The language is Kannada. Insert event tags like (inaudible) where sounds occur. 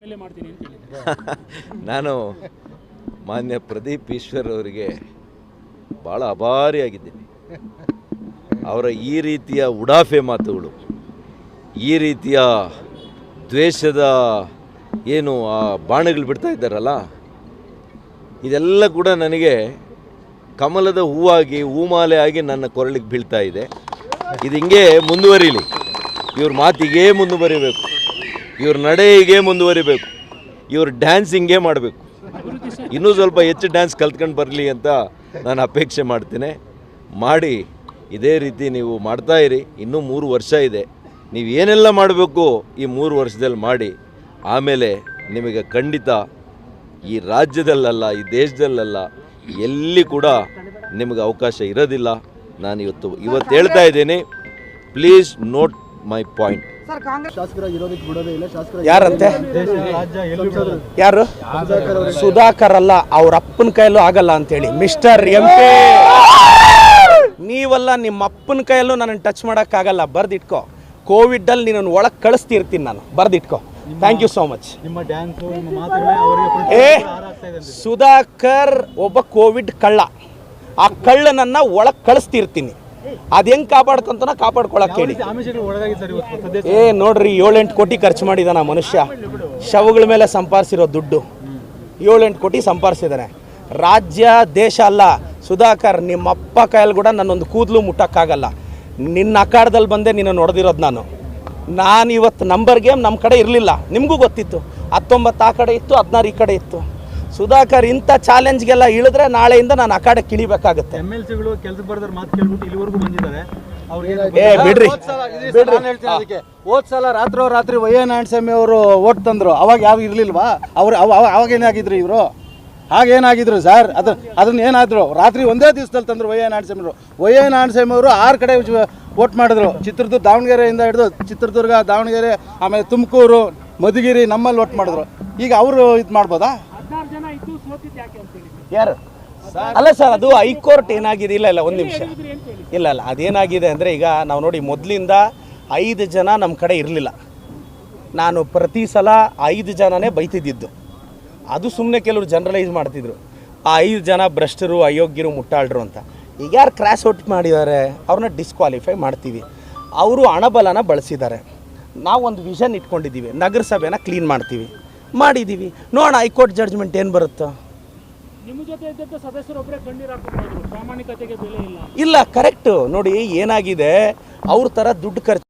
(laughs) ನಾನು ಮಾನ್ಯ ಪ್ರದೀಪ್ ಈಶ್ವರ್ ಅವರಿಗೆ ಭಾಳ ಅಭಾರಿಯಾಗಿದ್ದೀನಿ. ಅವರ ಈ ರೀತಿಯ ಉಡಾಫೆ ಮಾತುಗಳು, ಈ ರೀತಿಯ ದ್ವೇಷದ ಏನು ಆ ಬಾಣಗಳು ಬಿಡ್ತಾ ಇದ್ದಾರಲ್ಲ, ಇದೆಲ್ಲ ಕೂಡ ನನಗೆ ಕಮಲದ ಹೂವಾಗಿ, ಹೂಮಾಲೆ ಆಗಿ ನನ್ನ ಕೊರಳಿಗೆ ಬೀಳ್ತಾ ಇದೆ. ಇದು ಹಿಂಗೆ ಮುಂದುವರಿಲಿ. ಇವ್ರ ಮಾತಿಗೆ ಮುಂದುವರಿಬೇಕು. ಇವ್ರ ನಡೆ ಹೀಗೆ ಮುಂದುವರಿಬೇಕು. ಇವ್ರ ಡ್ಯಾನ್ಸ್ ಹಿಂಗೆ ಮಾಡಬೇಕು. ಇನ್ನೂ ಸ್ವಲ್ಪ ಹೆಚ್ಚು ಡ್ಯಾನ್ಸ್ ಕಲ್ತ್ಕೊಂಡು ಬರಲಿ ಅಂತ ನಾನು ಅಪೇಕ್ಷೆ ಮಾಡ್ತೇನೆ. ಮಾಡಿ, ಇದೇ ರೀತಿ ನೀವು ಮಾಡ್ತಾ ಇರಿ. ಇನ್ನೂ ಮೂರು ವರ್ಷ ಇದೆ. ನೀವು ಏನೆಲ್ಲ ಮಾಡಬೇಕು ಈ ಮೂರು ವರ್ಷದಲ್ಲಿ ಮಾಡಿ. ಆಮೇಲೆ ನಿಮಗೆ ಖಂಡಿತ ಈ ರಾಜ್ಯದಲ್ಲಲ್ಲ, ಈ ದೇಶದಲ್ಲಲ್ಲ ಎಲ್ಲಿ ಕೂಡ ನಿಮಗೆ ಅವಕಾಶ ಇರೋದಿಲ್ಲ. ನಾನು ಇವತ್ತು ಇವತ್ತು ಹೇಳ್ತಾ ಇದ್ದೀನಿ. ಪ್ಲೀಸ್ ನೋಟ್ ಮೈ ಪಾಯಿಂಟ್ ಶಾಸಕರ ಇರೋದಕ್ಕೆ ಬಿಡೋದೇ ಇಲ್ಲ. ಶಾಸಕರ ಯಾರಂತೆ? ಯಾರು? ಸುಧಾಕರ್ ಅಲ್ಲ ಅವ್ರ ಅಪ್ಪನ ಕೈಯಲ್ಲೂ ಆಗಲ್ಲ ಅಂತೇಳಿ. ಮಿಸ್ಟರ್ ಎಂ ಪಿ ನೀವಲ್ಲ ನಿಮ್ಮ ಅಪ್ಪನ ಕೈಯಲ್ಲೂ ನನ್ನ ಟಚ್ ಮಾಡೋಕ್ಕಾಗಲ್ಲ ಬರ್ದಿಟ್ಕೋ. ಕೋವಿಡಲ್ಲಿ ನೀನನ್ನು ಒಳಗೆ ಕಳಿಸ್ತಿರ್ತೀನಿ ನಾನು. ಬರ್ದಿಟ್ಕೋ. ಥ್ಯಾಂಕ್ ಯು ಸೋ ಮಚ್ ನಿಮ್ಮ ಡ್ಯಾನ್ಸು ನಿಮ್ಮ ಮಾತುಗಳೇ ಅವರಿಗೆ ಏ ಸುಧಾಕರ್ ಒಬ್ಬ ಕೋವಿಡ್ ಕಳ್ಳ. ಆ ಕಳ್ಳನನ್ನ ಒಳಗೆ ಕಳಿಸ್ತಿರ್ತೀನಿ. ಅದು ಹೆಂಗ್ ಕಾಪಾಡ್ಕೊಂತನ ಕಾಪಾಡ್ಕೊಳಕ್ ಹೇಳಿ. ಏ ನೋಡ್ರಿ ಏಳೆಂಟು ಕೋಟಿ ಖರ್ಚು ಮಾಡಿದಾನ ಮನುಷ್ಯ. ಶವಗಳ ಮೇಲೆ ಸಂಪಾದಿಸಿರೋ ದುಡ್ಡು. ಏಳೆಂಟು ಕೋಟಿ ಸಂಪಾದಿಸಿದಾನೆ ರಾಜ್ಯ ದೇಶ ಅಲ್ಲ. ಸುಧಾಕರ್ ನಿಮ್ಮ ಅಪ್ಪ ಕೈಯಲ್ಲಿ ಕೂಡ ನನ್ನೊಂದು ಕೂದಲು ಮುಟ್ಟಕ್ಕಾಗಲ್ಲ. ನಿನ್ನ ಅಖಾಡದಲ್ಲಿ ಬಂದೆ ನಿನ್ನ ನೋಡ್ದಿರೋದು ನಾನು. ನಾನು ಇವತ್ತು ನಂಬರ್ ಗೇಮ್ ನಮ್ಮ ಕಡೆ ಇರಲಿಲ್ಲ. ನಿಮಗೂ ಗೊತ್ತಿತ್ತು. ಹತ್ತೊಂಬತ್ತು ಆ ಕಡೆ ಇತ್ತು ಹದಿನಾರು ಈ ಕಡೆ ಇತ್ತು. ಸುಧಾಕರ್ ಇಂಥ ಚಾಲೆಂಜ್ಗೆಲ್ಲ ಇಳಿದ್ರೆ ನಾಳೆಯಿಂದ ನಾನು ಅಖಾಡಕ್ಕೆ ಇಳಿಬೇಕಾಗುತ್ತೆ ಎಂ ಎಲ್ ಸಿಗಳು ಕೆಲಸ ಬರ್ದಾರ ಮಾತು ಕೇಳ್ಬಿಟ್ಟು ಇಲ್ಲಿವರೆಗೂ ಬಂದಿದ್ದಾರೆ. ಅವ್ರಿಗೆ ಏ ಬಿಡ್ರಿ. ಹೋದ್ ಸಲ ರಾತ್ರೋ ರಾತ್ರಿ ವೈ ಎನ್ ಸ್ವಾಮಿ ಅವರು ಓಟ್ ತಂದ್ರು. ಅವಾಗ ಯಾವ ಇರ್ಲಿಲ್ವಾ? ಅವ್ರು ಅವ ಅವ- ಅವಾಗ ಏನಾಗಿದ್ರು ಇವರು? ಹಾಗೇನಾಗಿದ್ರು ಸರ್? ಅದ್ರ ಅದನ್ನ ಏನಾದ್ರು? ರಾತ್ರಿ ಒಂದೇ ದಿವಸದಲ್ಲಿ ತಂದ್ರು ವೈ ಎನ್ ಸ್ವಾಮಿ ಅವರು. ವೈ ಎನ್ ಸ್ವಾಮಿ ಅವರು ಆರು ಕಡೆ ವೋಟ್ ಮಾಡಿದ್ರು. ಚಿತ್ರದುರ್ಗ ದಾವಣಗೆರೆಯಿಂದ ಹಿಡಿದು ಚಿತ್ರದುರ್ಗ ದಾವಣಗೆರೆ ಆಮೇಲೆ ತುಮಕೂರು ಮಧುಗಿರಿ ನಮ್ಮಲ್ಲಿ ವೋಟ್ ಮಾಡಿದ್ರು. ಈಗ ಅವರು ಇದು ಮಾಡ್ಬೋದಾ? ಯಾರು? ಅಲ್ಲ ಸರ್ ಅದು ಹೈಕೋರ್ಟ್ ಏನಾಗಿದೆ? ಇಲ್ಲ ಇಲ್ಲ ಒಂದು ನಿಮಿಷ. ಇಲ್ಲ ಅಲ್ಲ ಅದೇನಾಗಿದೆ ಅಂದರೆ ಈಗ ನಾವು ನೋಡಿ ಮೊದಲಿಂದ ಐದು ಜನ ನಮ್ಮ ಕಡೆ ಇರಲಿಲ್ಲ. ನಾನು ಪ್ರತಿ ಸಲ ಐದು ಜನನೇ ಬೈತಿದ್ದಿದ್ದು. ಅದು ಸುಮ್ಮನೆ ಕೆಲವರು ಜನರಲೈಸ್ ಮಾಡ್ತಿದ್ರು. ಆ ಐದು ಜನ ಭ್ರಷ್ಟರು ಅಯೋಗ್ಯರು ಮುಟ್ಟಾಳ್ರು ಅಂತ. ಈಗ ಯಾರು ಕ್ರ್ಯಾಶ್ ಔಟ್ ಮಾಡಿದ್ದಾರೆ? ಅವ್ರನ್ನ ಡಿಸ್ಕ್ವಾಲಿಫೈ ಮಾಡ್ತೀವಿ. ಅವರು ಹಣಬಲನ ಬಳಸಿದ್ದಾರೆ. ನಾವು ಒಂದು ವಿಷನ್ ಇಟ್ಕೊಂಡಿದ್ದೀವಿ. ನಗರಸಭೆನ ಕ್ಲೀನ್ ಮಾಡ್ತೀವಿ. ಮಾಡಿದ್ದೀವಿ ನೋಡೋಣ ಹೈಕೋರ್ಟ್ ಜಡ್ಜ್ಮೆಂಟ್ ಏನು ಬರುತ್ತೆ. ನಿಮ್ಮ ಜೊತೆ ಇದ್ದಂಥ ಸದಸ್ಯರೊಬ್ಬರೇ ಕಣ್ಣೀರು ಹಾಕ್ಬಿಟ್ಟು ಪ್ರಾಮಾಣಿಕತೆಗೆ ಬೆಲೆ ಇಲ್ಲ. ಇಲ್ಲ ಕರೆಕ್ಟು ನೋಡಿ ಏನಾಗಿದೆ? ಅವ್ರ ಥರ ದುಡ್ಡು ಖರ್ಚು